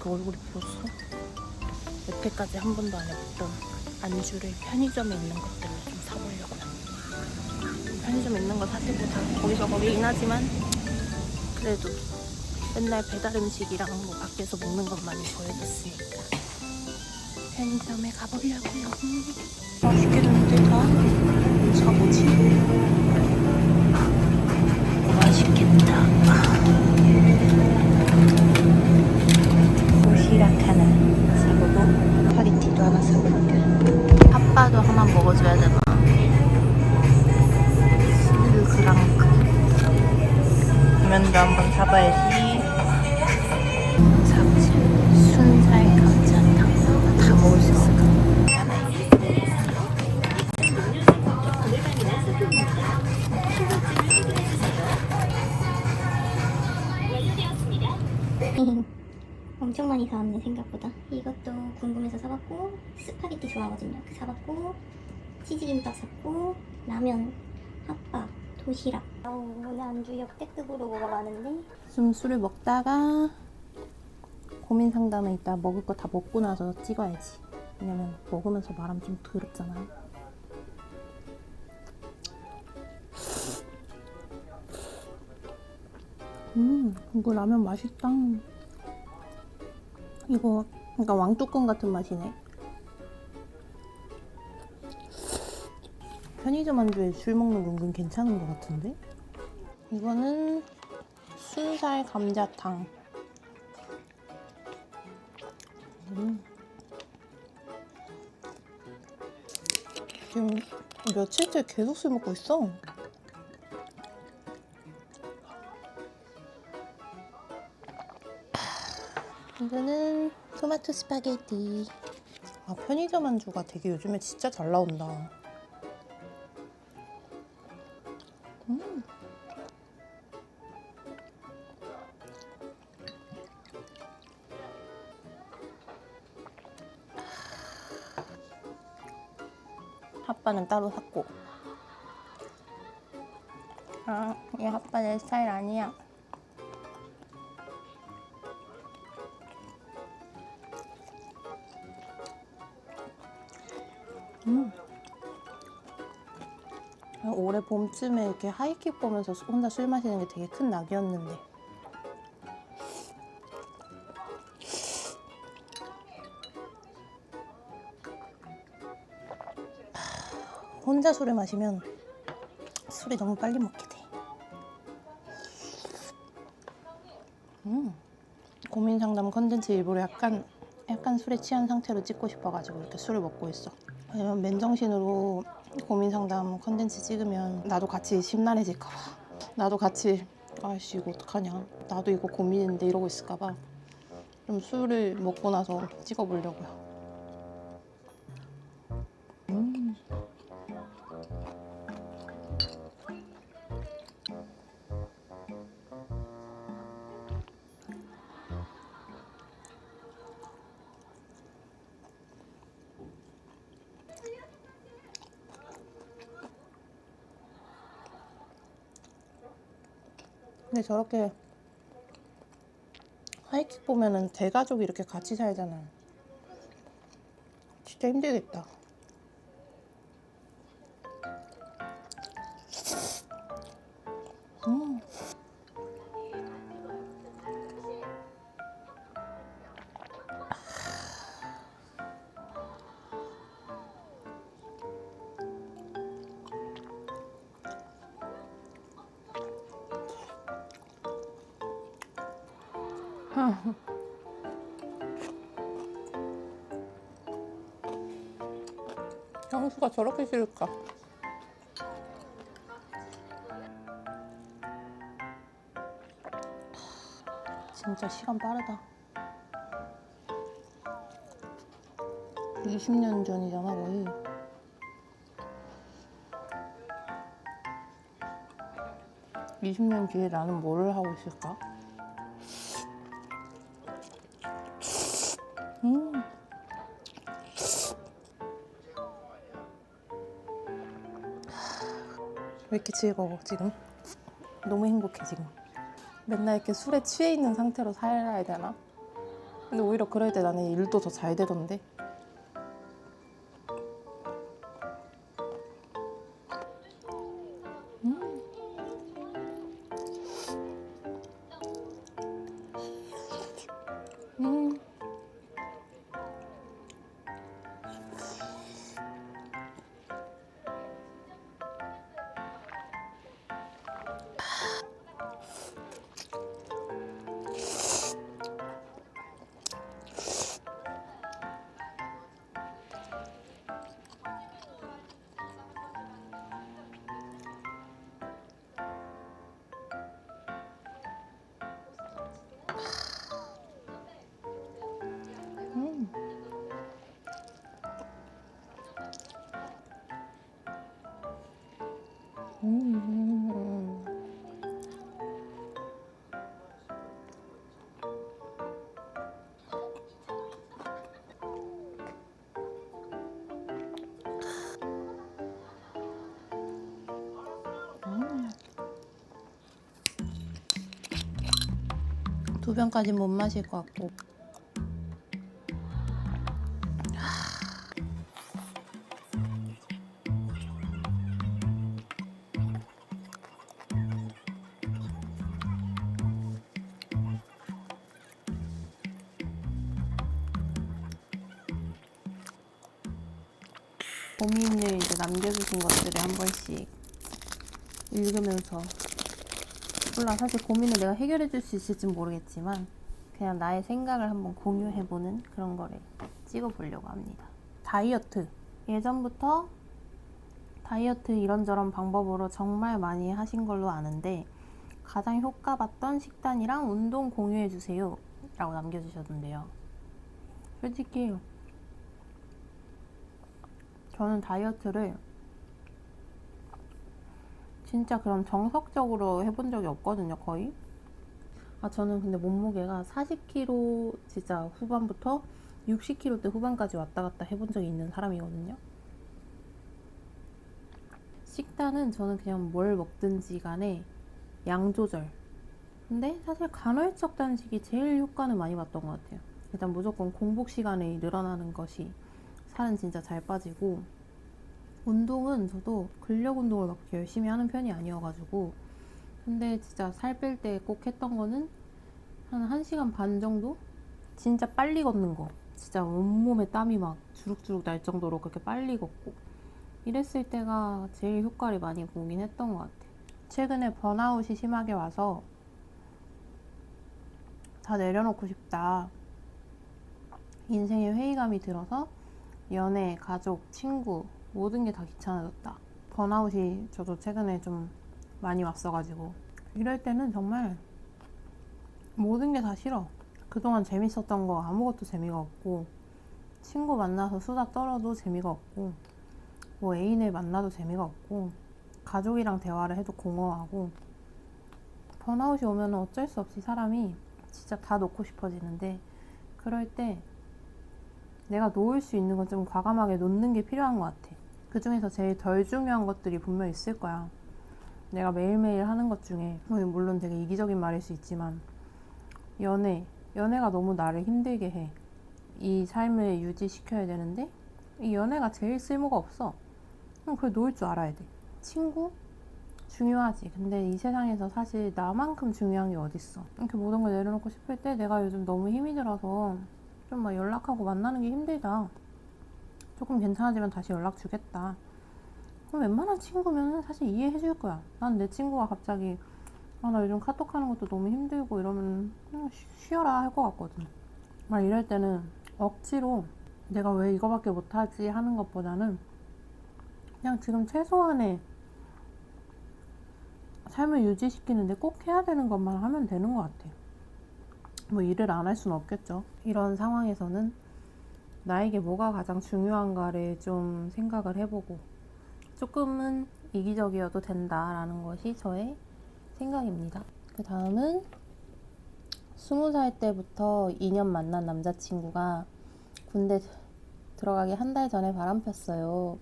이렇게 얼굴이 부었어? 여태까지 한 번도 안 해봤던 안주를 편의점에 있는 것들을 좀 사보려고요. 편의점에 있는 거 사시고 다 거기서 거기긴 하지만 그래도 맨날 배달 음식이랑 뭐 밖에서 먹는 것만이 보여줬으니까 편의점에 가보려고요. 맛있겠는데 다? 사보지. 하나 먹어줘야 되나? 스르그랑크. 면도 한번 사봐야지. 엄청 많이 사왔네 생각보다 궁금해서 사봤고 스파게티 좋아하거든요 그 사봤고 치즈김밥 샀고 라면 핫바 도시락 아우 오늘 안주 역대급으로 많은데 좀 술을 먹다가 고민 상담은 이따 먹을 거 다 먹고 나서 찍어야지. 왜냐면 먹으면서 말하면 좀 더럽잖아. 음, 이거 라면 맛있다. 이거 그러니까 왕뚜껑 같은 맛이네. 편의점 안주에 술 먹는 거 은근 괜찮은 것 같은데? 이거는 순살 감자탕. 음. 지금 며칠째 계속 술 먹고 있어. 이거는 토마토 스파게티. 아, 편의점 안주가 되게 요즘에 진짜 잘 나온다. 음. 핫바는 따로 샀고. 아, 이 핫바 내 스타일 아니야. 음. 올해 봄쯤에 이렇게 하이킥 보면서 혼자 술 마시는 게 되게 큰 낙이었는데. 혼자 술을 마시면 술이 너무 빨리 먹게 돼. 음. 고민 상담 컨텐츠 일부러 약간 약간 술에 취한 상태로 찍고 싶어가지고 이렇게 술을 먹고 있어. 왜냐면 맨정신으로 고민 상담 컨텐츠 찍으면 나도 같이 심란해질까봐. 나도 같이 아씨 이거 어떡하냐. 나도 이거 고민인데 이러고 있을까봐. 좀 술을 먹고 나서 찍어보려고요. 근데 저렇게 하이킥 보면은 대가족이 이렇게 같이 살잖아. 진짜 힘들겠다. 향수가 저렇게 싫을까? 진짜 시간 빠르다. 20년 전이잖아, 거의. (20년) 뒤에 나는 뭘 하고 있을까? 음. 왜 이렇게 즐거워 지금? 너무 행복해 지금. 맨날 이렇게 술에 취해 있는 상태로 살아야 되나? 근데 오히려 그럴 때 나는 일도 더 잘 되던데. 두 병까지 못 마실 것 같고. 고민을 이제 남겨주신 것들을 한 번씩 읽으면서 몰라 사실 고민을 내가 해결해 줄 수 있을지 모르겠지만 그냥 나의 생각을 한번 공유해보는 그런 거를 찍어보려고 합니다. 다이어트 예전부터 다이어트 이런저런 방법으로 정말 많이 하신 걸로 아는데 가장 효과 봤던 식단이랑 운동 공유해 주세요 라고 남겨주셨는데요. 솔직히 저는 다이어트를 진짜 그런 정석적으로 해본 적이 없거든요, 거의. 아, 저는 근데 몸무게가 40kg 진짜 후반부터 60kg대 후반까지 왔다 갔다 해본 적이 있는 사람이거든요. 식단은 저는 그냥 뭘 먹든지 간에 양 조절. 근데 사실 간헐적 단식이 제일 효과는 많이 봤던 것 같아요. 일단 무조건 공복 시간이 늘어나는 것이 살은 진짜 잘 빠지고 운동은 저도 근력 운동을 막 열심히 하는 편이 아니어가지고. 근데 진짜 살 뺄 때 꼭 했던 거는 한 1시간 반 정도? 진짜 빨리 걷는 거. 진짜 온몸에 땀이 막 주룩주룩 날 정도로 그렇게 빨리 걷고. 이랬을 때가 제일 효과를 많이 보긴 했던 것 같아. 최근에 번아웃이 심하게 와서 다 내려놓고 싶다. 인생에 회의감이 들어서 연애, 가족, 친구 모든 게 다 귀찮아졌다. 번아웃이 저도 최근에 좀 많이 왔어가지고 이럴 때는 정말 모든 게 다 싫어. 그동안 재밌었던 거 아무것도 재미가 없고 친구 만나서 수다 떨어도 재미가 없고 뭐 애인을 만나도 재미가 없고 가족이랑 대화를 해도 공허하고 번아웃이 오면 어쩔 수 없이 사람이 진짜 다 놓고 싶어지는데 그럴 때 내가 놓을 수 있는 건 좀 과감하게 놓는 게 필요한 것 같아. 그 중에서 제일 덜 중요한 것들이 분명 있을 거야. 내가 매일매일 하는 것 중에, 뭐 물론 되게 이기적인 말일 수 있지만, 연애. 연애가 너무 나를 힘들게 해. 이 삶을 유지시켜야 되는데, 이 연애가 제일 쓸모가 없어. 그럼 그걸 놓을 줄 알아야 돼. 친구? 중요하지. 근데 이 세상에서 사실 나만큼 중요한 게 어딨어. 이렇게 모든 걸 내려놓고 싶을 때 내가 요즘 너무 힘이 들어서 좀 막 연락하고 만나는 게 힘들다. 조금 괜찮아지면 다시 연락 주겠다. 그럼 웬만한 친구면 사실 이해해 줄 거야. 난 내 친구가 갑자기 아, 나 요즘 카톡 하는 것도 너무 힘들고 이러면 쉬어라 할 것 같거든. 막 이럴 때는 억지로 내가 왜 이거밖에 못하지 하는 것보다는 그냥 지금 최소한의 삶을 유지시키는데 꼭 해야 되는 것만 하면 되는 것 같아. 뭐 일을 안 할 수는 없겠죠. 이런 상황에서는 나에게 뭐가 가장 중요한가를 좀 생각을 해보고 조금은 이기적이어도 된다라는 것이 저의 생각입니다. 그 다음은 스무 살 때부터 2년 만난 남자친구가 군대 들어가기 한 달 전에 바람 폈어요.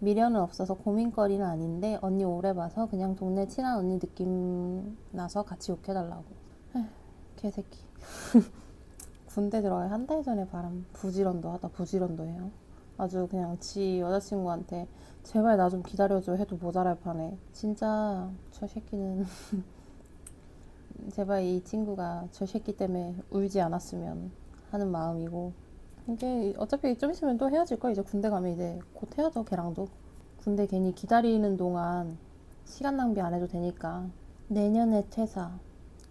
미련은 없어서 고민거리는 아닌데 언니 오래 봐서 그냥 동네 친한 언니 느낌 나서 같이 욕해달라고. 개새끼. 군대 들어가기 한 달 전에 바람. 부지런도 하다 부지런도 해요. 아주 그냥 지 여자친구한테 제발 나 좀 기다려줘 해도 모자랄 판에. 진짜 저 새끼는 제발 이 친구가 저 새끼 때문에 울지 않았으면 하는 마음이고. 이게 어차피 좀 있으면 또 헤어질 거야 이제 군대 가면 이제 곧 헤어져 걔랑도. 군대 괜히 기다리는 동안 시간 낭비 안 해도 되니까. 내년에 퇴사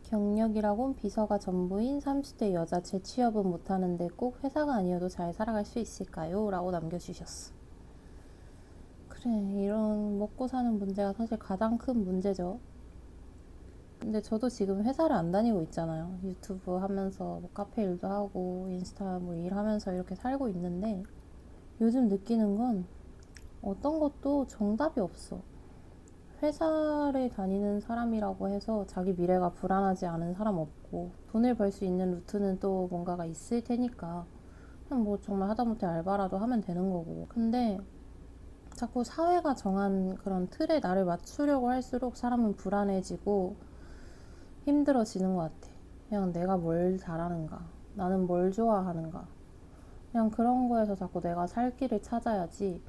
경력이라곤 비서가 전부인 30대 여자 재취업은 못하는데 꼭 회사가 아니어도 잘 살아갈 수 있을까요? 라고 남겨주셨어. 그래 이런 먹고 사는 문제가 사실 가장 큰 문제죠. 근데 저도 지금 회사를 안 다니고 있잖아요. 유튜브 하면서 뭐 카페 일도 하고 인스타 뭐 일하면서 이렇게 살고 있는데 요즘 느끼는 건 어떤 것도 정답이 없어 회사를 다니는 사람이라고 해서 자기 미래가 불안하지 않은 사람 없고 돈을 벌 수 있는 루트는 또 뭔가가 있을 테니까 그냥 뭐 정말 하다못해 알바라도 하면 되는 거고. 근데 자꾸 사회가 정한 그런 틀에 나를 맞추려고 할수록 사람은 불안해지고 힘들어지는 것 같아. 그냥 내가 뭘 잘하는가 나는 뭘 좋아하는가. 그냥 그런 거에서 자꾸 내가 살 길을 찾아야지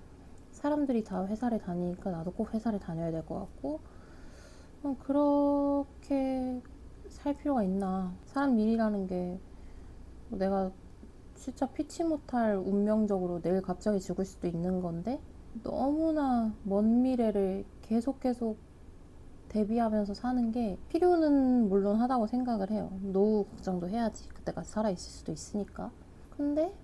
사람들이 다 회사를 다니니까 나도 꼭 회사를 다녀야 될 것 같고 어, 그렇게 살 필요가 있나. 사람 일이라는 게뭐 내가 진짜 피치 못할 운명적으로 내일 갑자기 죽을 수도 있는 건데 너무나 먼 미래를 계속 계속 대비하면서 사는 게 필요는 물론 하다고 생각을 해요. 노후 걱정도 해야지. 그때까지 살아있을 수도 있으니까. 근데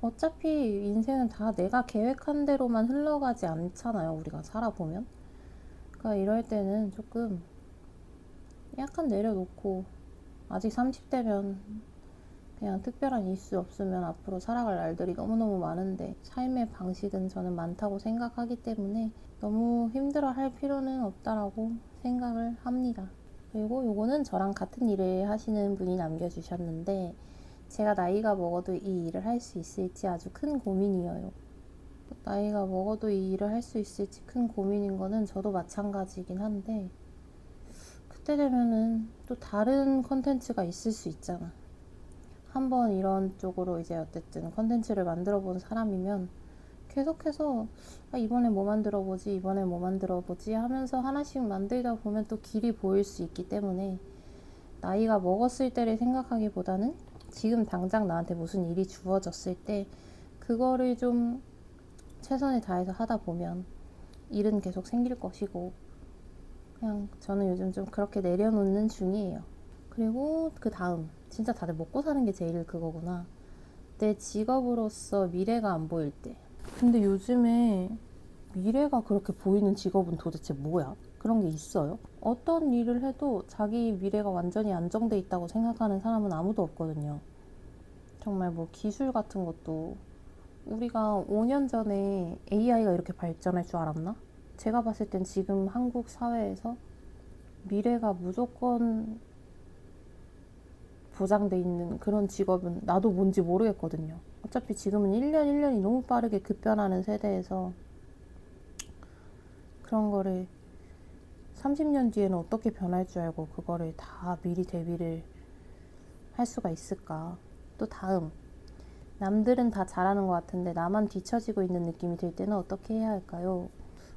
어차피 인생은 다 내가 계획한 대로만 흘러가지 않잖아요. 우리가 살아보면. 그러니까 이럴 때는 조금 약간 내려놓고 아직 30대면 그냥 특별한 이슈 없으면 앞으로 살아갈 날들이 너무너무 많은데 삶의 방식은 저는 많다고 생각하기 때문에 너무 힘들어 할 필요는 없다라고 생각을 합니다. 그리고 요거는 저랑 같은 일을 하시는 분이 남겨주셨는데 제가 나이가 먹어도 이 일을 할 수 있을지 아주 큰 고민이에요. 나이가 먹어도 이 일을 할 수 있을지 큰 고민인 거는 저도 마찬가지긴 한데 그때 되면은 또 다른 컨텐츠가 있을 수 있잖아. 한번 이런 쪽으로 이제 어쨌든 컨텐츠를 만들어 본 사람이면 계속해서 아, 이번에 뭐 만들어 보지 이번에 뭐 만들어 보지 하면서 하나씩 만들다 보면 또 길이 보일 수 있기 때문에 나이가 먹었을 때를 생각하기보다는 지금 당장 나한테 무슨 일이 주어졌을 때 그거를 좀 최선을 다해서 하다 보면 일은 계속 생길 것이고 그냥 저는 요즘 좀 그렇게 내려놓는 중이에요. 그리고 그 다음 진짜 다들 먹고 사는 게 제일 그거구나. 내 직업으로서 미래가 안 보일 때. 근데 요즘에 미래가 그렇게 보이는 직업은 도대체 뭐야? 그런 게 있어요? 어떤 일을 해도 자기 미래가 완전히 안정돼 있다고 생각하는 사람은 아무도 없거든요. 정말 뭐 기술 같은 것도 우리가 5년 전에 AI가 이렇게 발전할 줄 알았나? 제가 봤을 땐 지금 한국 사회에서 미래가 무조건 보장돼 있는 그런 직업은 나도 뭔지 모르겠거든요. 어차피 지금은 1년 1년이 너무 빠르게 급변하는 세대에서 그런 거를 30년 뒤에는 어떻게 변할 줄 알고 그거를 다 미리 대비를 할 수가 있을까? 또 다음 남들은 다 잘하는 것 같은데 나만 뒤처지고 있는 느낌이 들 때는 어떻게 해야 할까요?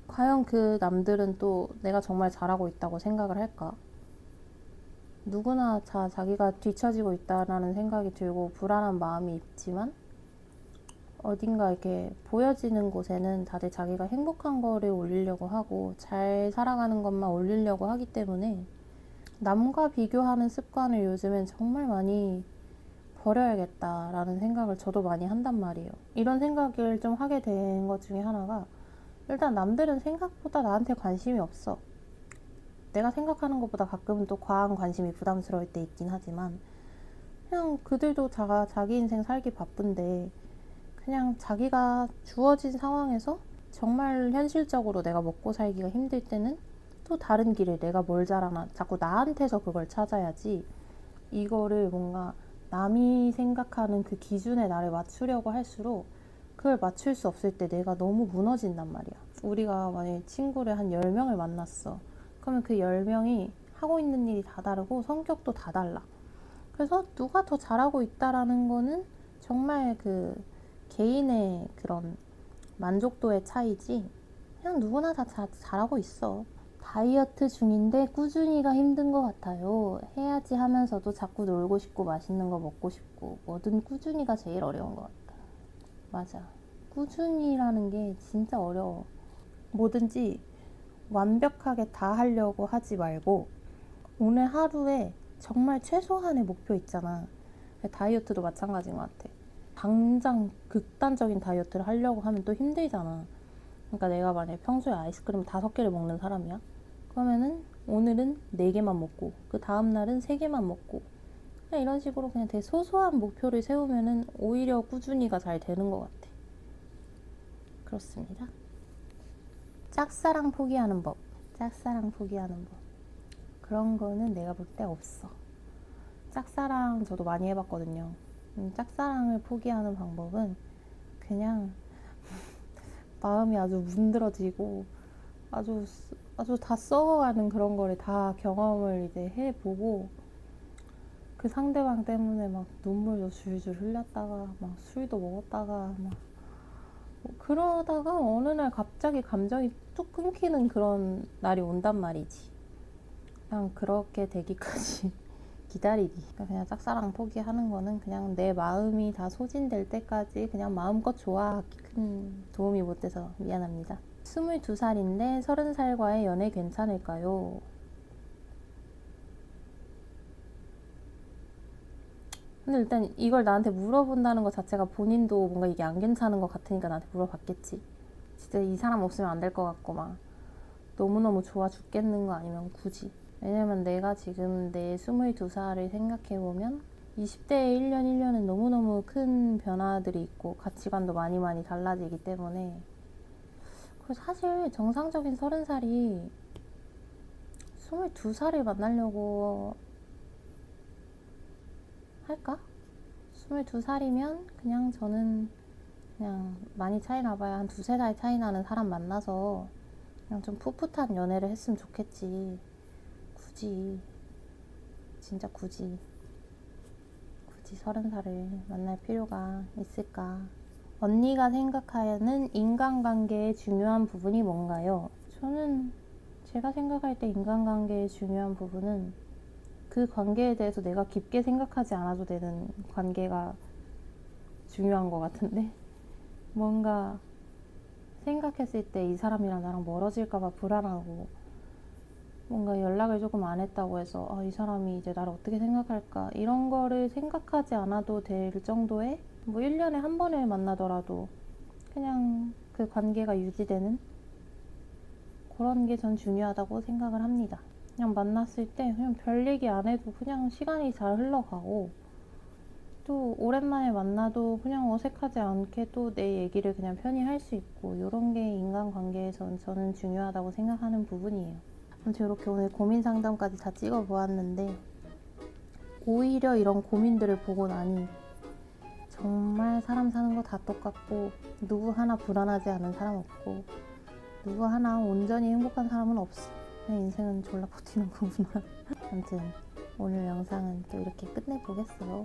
과연 그 남들은 또 내가 정말 잘하고 있다고 생각을 할까? 누구나 다 자기가 뒤처지고 있다라는 생각이 들고 불안한 마음이 있지만 어딘가 이렇게 보여지는 곳에는 다들 자기가 행복한 거를 올리려고 하고 잘 살아가는 것만 올리려고 하기 때문에 남과 비교하는 습관을 요즘엔 정말 많이 버려야겠다라는 생각을 저도 많이 한단 말이에요. 이런 생각을 좀 하게 된 것 중에 하나가 일단 남들은 생각보다 나한테 관심이 없어. 내가 생각하는 것보다 가끔은 또 과한 관심이 부담스러울 때 있긴 하지만 그냥 그들도 자가 자기 인생 살기 바쁜데 그냥 자기가 주어진 상황에서 정말 현실적으로 내가 먹고 살기가 힘들 때는 또 다른 길을 내가 뭘 잘하나 자꾸 나한테서 그걸 찾아야지 이거를 뭔가 남이 생각하는 그 기준에 나를 맞추려고 할수록 그걸 맞출 수 없을 때 내가 너무 무너진단 말이야. 우리가 만약에 친구를 한 10명을 만났어. 그러면 그 10명이 하고 있는 일이 다 다르고 성격도 다 달라. 그래서 누가 더 잘하고 있다라는 거는 정말 그 개인의 그런 만족도의 차이지 그냥 누구나 다 자- 잘하고 있어. 다이어트 중인데 꾸준히가 힘든 것 같아요. 해야지 하면서도 자꾸 놀고 싶고 맛있는 거 먹고 싶고 뭐든 꾸준히가 제일 어려운 것 같아. 맞아. 꾸준히라는 게 진짜 어려워. 뭐든지 완벽하게 다 하려고 하지 말고 오늘 하루에 정말 최소한의 목표 있잖아. 다이어트도 마찬가지인 것 같아. 당장 극단적인 다이어트를 하려고 하면 또 힘들잖아. 그러니까 내가 만약에 평소에 아이스크림 다섯 개를 먹는 사람이야. 그러면은 오늘은 네 개만 먹고 그 다음 날은 세 개만 먹고 그냥 이런 식으로 그냥 되게 소소한 목표를 세우면은 오히려 꾸준히가 잘 되는 것 같아. 그렇습니다. 짝사랑 포기하는 법. 짝사랑 포기하는 법. 그런 거는 내가 볼 때 없어. 짝사랑 저도 많이 해봤거든요. 음, 짝사랑을 포기하는 방법은 그냥 마음이 아주 문드러지고 아주 쓰- 아주 다 썩어가는 그런 거를 다 경험을 이제 해보고 그 상대방 때문에 막 눈물도 줄줄 흘렸다가 막 술도 먹었다가 막 뭐 그러다가 어느 날 갑자기 감정이 뚝 끊기는 그런 날이 온단 말이지. 그냥 그렇게 되기까지 기다리기. 그냥 짝사랑 포기하는 거는 그냥 내 마음이 다 소진될 때까지 그냥 마음껏 좋아하기 큰 도움이 못 돼서 미안합니다. 22살인데 30살과의 연애 괜찮을까요? 근데 일단 이걸 나한테 물어본다는 것 자체가 본인도 뭔가 이게 안 괜찮은 것 같으니까 나한테 물어봤겠지. 진짜 이 사람 없으면 안 될 것 같고 막 너무너무 좋아 죽겠는 거 아니면 굳이. 왜냐면 내가 지금 내 22살을 생각해보면 20대의 1년 1년은 너무너무 큰 변화들이 있고 가치관도 많이 많이 달라지기 때문에 그리고 사실 정상적인 30살이 22살을 만나려고 할까? 22살이면 그냥 저는 그냥 많이 차이 나봐야 한 두세 달 차이 나는 사람 만나서 그냥 좀 풋풋한 연애를 했으면 좋겠지. 굳이. 진짜 굳이. 굳이 서른 살을 만날 필요가 있을까? 언니가 생각하는 인간관계의 중요한 부분이 뭔가요? 저는 제가 생각할 때 인간관계의 중요한 부분은 그 관계에 대해서 내가 깊게 생각하지 않아도 되는 관계가 중요한 것 같은데 뭔가 생각했을 때 이 사람이랑 나랑 멀어질까봐 불안하고 뭔가 연락을 조금 안 했다고 해서 아, 이 사람이 이제 나를 어떻게 생각할까 이런 거를 생각하지 않아도 될 정도의 뭐 1년에 한 번을 만나더라도 그냥 그 관계가 유지되는 그런 게 전 중요하다고 생각을 합니다. 그냥 만났을 때 그냥 별 얘기 안 해도 그냥 시간이 잘 흘러가고 또 오랜만에 만나도 그냥 어색하지 않게 또 내 얘기를 그냥 편히 할 수 있고 이런 게 인간관계에선 저는 중요하다고 생각하는 부분이에요. 아무튼 이렇게 오늘 고민 상담까지 다 찍어 보았는데 오히려 이런 고민들을 보고 나니 정말 사람 사는 거 다 똑같고 누구 하나 불안하지 않은 사람 없고 누구 하나 온전히 행복한 사람은 없어. 내 인생은 졸라 버티는 거구나. 아무튼 오늘 영상은 또 이렇게 끝내보겠어요.